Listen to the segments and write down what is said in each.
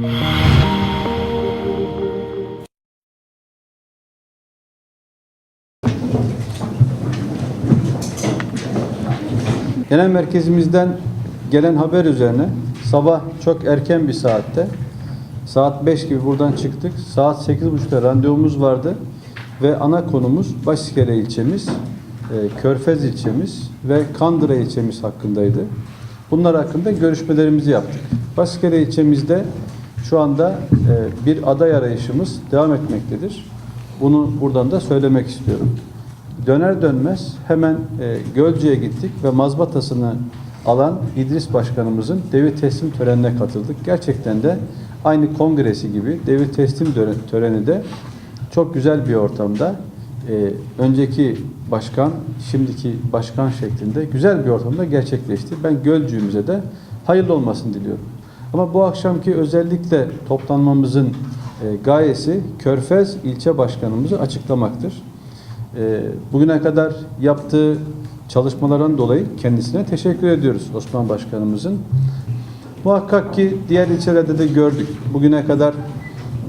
Genel merkezimizden gelen haber üzerine sabah çok erken bir saatte saat 5 gibi buradan çıktık. Saat 8.30'da randevumuz vardı ve ana konumuz Başiskele ilçemiz, e, Körfez ilçemiz ve Kandıra ilçemiz hakkındaydı. Bunlar hakkında görüşmelerimizi yaptık. Başiskele ilçemizde şu anda e, bir aday arayışımız devam etmektedir. Bunu buradan da söylemek istiyorum. Döner dönmez hemen e, Gölcük'e gittik ve mazbatasını alan İdris Başkanımızın devir teslim törenine katıldık. Gerçekten de aynı kongresi gibi devir teslim töre- töreni de çok güzel bir ortamda e, önceki başkan, şimdiki başkan şeklinde güzel bir ortamda gerçekleşti. Ben Gölcük'ümüze de hayırlı olmasını diliyorum. Ama bu akşamki özellikle toplanmamızın e, gayesi Körfez ilçe başkanımızı açıklamaktır. E, bugüne kadar yaptığı çalışmalardan dolayı kendisine teşekkür ediyoruz Osman Başkanımızın. Muhakkak ki diğer ilçelerde de gördük. Bugüne kadar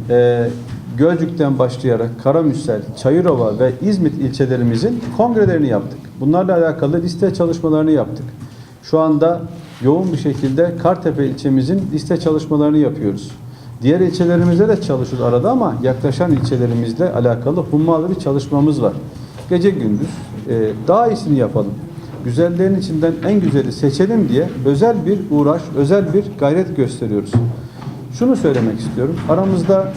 e, Gölcük'ten başlayarak Karamürsel, Çayırova ve İzmit ilçelerimizin kongrelerini yaptık. Bunlarla alakalı liste çalışmalarını yaptık. Şu anda yoğun bir şekilde Kartepe ilçemizin liste çalışmalarını yapıyoruz. Diğer ilçelerimizde de çalışıyoruz arada ama yaklaşan ilçelerimizle alakalı hummalı bir çalışmamız var. Gece gündüz e, daha iyisini yapalım. Güzellerin içinden en güzeli seçelim diye özel bir uğraş, özel bir gayret gösteriyoruz. Şunu söylemek istiyorum. Aramızda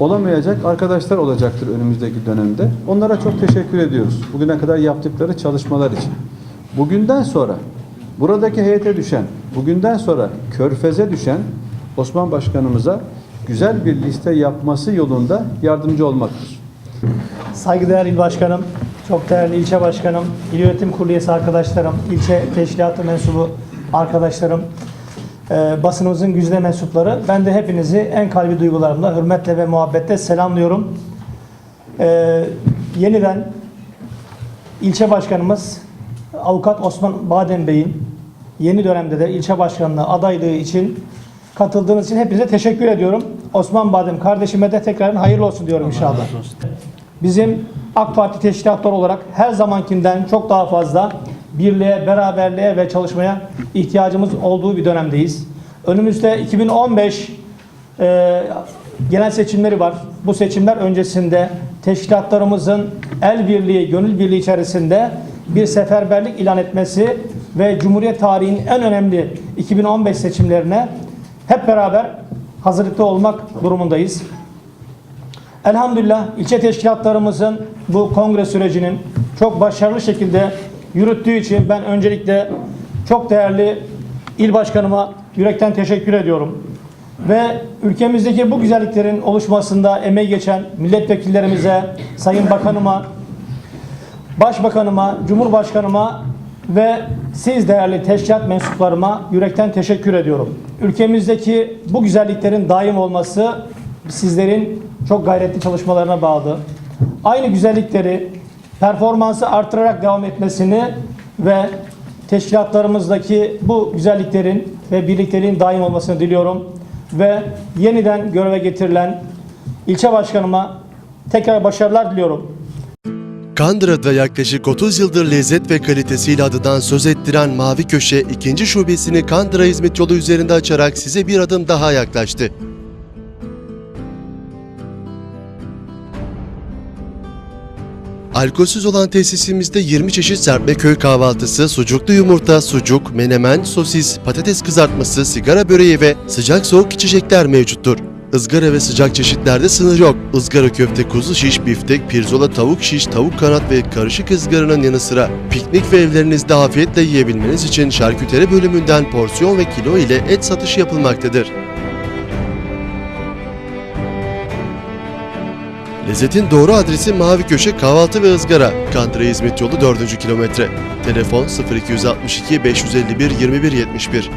olamayacak arkadaşlar olacaktır önümüzdeki dönemde. Onlara çok teşekkür ediyoruz. Bugüne kadar yaptıkları çalışmalar için. Bugünden sonra buradaki heyete düşen, bugünden sonra körfeze düşen Osman Başkanımıza güzel bir liste yapması yolunda yardımcı olmaktır. Saygıdeğer il başkanım, çok değerli ilçe başkanım, il yönetim kurulu arkadaşlarım, ilçe teşkilatı mensubu arkadaşlarım, e, basınımızın güzide mensupları. Ben de hepinizi en kalbi duygularımla, hürmetle ve muhabbetle selamlıyorum. E, yeniden ilçe başkanımız Avukat Osman Badem Bey'in yeni dönemde de ilçe başkanlığı adaylığı için katıldığınız için hepinize teşekkür ediyorum. Osman Badem kardeşime de tekrar hayırlı olsun diyorum inşallah. Bizim AK Parti teşkilatları olarak her zamankinden çok daha fazla birliğe, beraberliğe ve çalışmaya ihtiyacımız olduğu bir dönemdeyiz. Önümüzde 2015 e, genel seçimleri var. Bu seçimler öncesinde teşkilatlarımızın el birliği, gönül birliği içerisinde bir seferberlik ilan etmesi ve Cumhuriyet tarihinin en önemli 2015 seçimlerine hep beraber hazırlıklı olmak durumundayız. Elhamdülillah ilçe teşkilatlarımızın bu kongre sürecinin çok başarılı şekilde yürüttüğü için ben öncelikle çok değerli il başkanıma yürekten teşekkür ediyorum. Ve ülkemizdeki bu güzelliklerin oluşmasında emeği geçen milletvekillerimize, sayın bakanıma, başbakanıma, cumhurbaşkanıma ve siz değerli teşkilat mensuplarıma yürekten teşekkür ediyorum. Ülkemizdeki bu güzelliklerin daim olması sizlerin çok gayretli çalışmalarına bağlı. Aynı güzellikleri performansı artırarak devam etmesini ve teşkilatlarımızdaki bu güzelliklerin ve birlikteliğin daim olmasını diliyorum. Ve yeniden göreve getirilen ilçe başkanıma tekrar başarılar diliyorum. Kandıra'da yaklaşık 30 yıldır lezzet ve kalitesiyle adından söz ettiren Mavi Köşe ikinci şubesini Kandıra hizmet yolu üzerinde açarak size bir adım daha yaklaştı. Alkolsüz olan tesisimizde 20 çeşit serpme köy kahvaltısı, sucuklu yumurta, sucuk, menemen, sosis, patates kızartması, sigara böreği ve sıcak soğuk içecekler mevcuttur. Izgara ve sıcak çeşitlerde sınır yok. Izgara köfte, kuzu şiş, biftek, pirzola, tavuk şiş, tavuk kanat ve karışık ızgaranın yanı sıra piknik ve evlerinizde afiyetle yiyebilmeniz için şarküteri bölümünden porsiyon ve kilo ile et satışı yapılmaktadır. Lezzetin doğru adresi Mavi Köşe Kahvaltı ve Izgara. Kandıra Hizmet Yolu 4. kilometre. Telefon 0262 551 2171.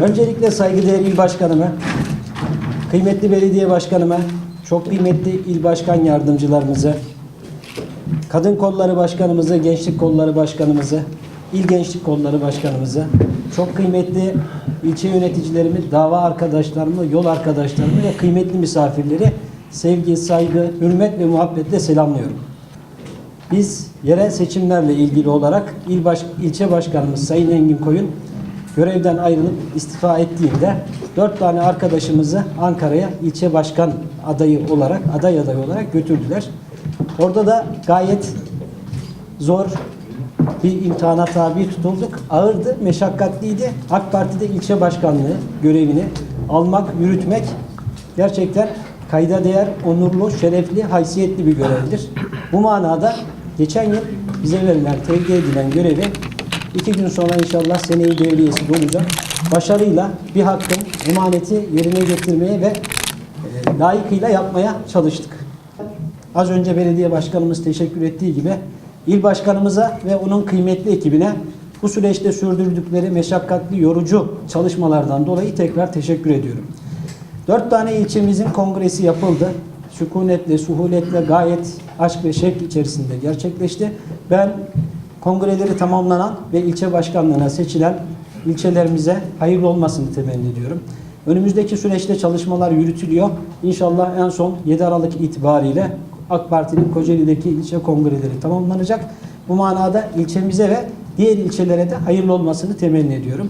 Öncelikle saygıdeğer il başkanıma, kıymetli belediye başkanıma, çok kıymetli il başkan yardımcılarımıza, kadın kolları başkanımıza, gençlik kolları başkanımıza, İl Gençlik Kolları Başkanımızı, çok kıymetli ilçe yöneticilerimi, dava arkadaşlarımı, yol arkadaşlarımı ve kıymetli misafirleri sevgi, saygı, hürmet ve muhabbetle selamlıyorum. Biz yerel seçimlerle ilgili olarak il baş, ilçe başkanımız Sayın Engin Koyun görevden ayrılıp istifa ettiğinde dört tane arkadaşımızı Ankara'ya ilçe başkan adayı olarak, aday adayı olarak götürdüler. Orada da gayet zor bir imtihana tabi tutulduk. Ağırdı, meşakkatliydi. AK Parti'de ilçe başkanlığı görevini almak, yürütmek gerçekten kayda değer, onurlu, şerefli, haysiyetli bir görevdir. Bu manada geçen yıl bize verilen, tevdi edilen görevi iki gün sonra inşallah seneyi devriyesi dolacak. Başarıyla bir hakkın emaneti yerine getirmeye ve e, layıkıyla yapmaya çalıştık. Az önce belediye başkanımız teşekkür ettiği gibi il başkanımıza ve onun kıymetli ekibine bu süreçte sürdürdükleri meşakkatli, yorucu çalışmalardan dolayı tekrar teşekkür ediyorum. Dört tane ilçemizin kongresi yapıldı. Sükunetle, suhuletle gayet aşk ve şevk içerisinde gerçekleşti. Ben kongreleri tamamlanan ve ilçe başkanlığına seçilen ilçelerimize hayırlı olmasını temenni ediyorum. Önümüzdeki süreçte çalışmalar yürütülüyor. İnşallah en son 7 Aralık itibariyle AK Parti'nin Kocaeli'deki ilçe kongreleri tamamlanacak. Bu manada ilçemize ve diğer ilçelere de hayırlı olmasını temenni ediyorum.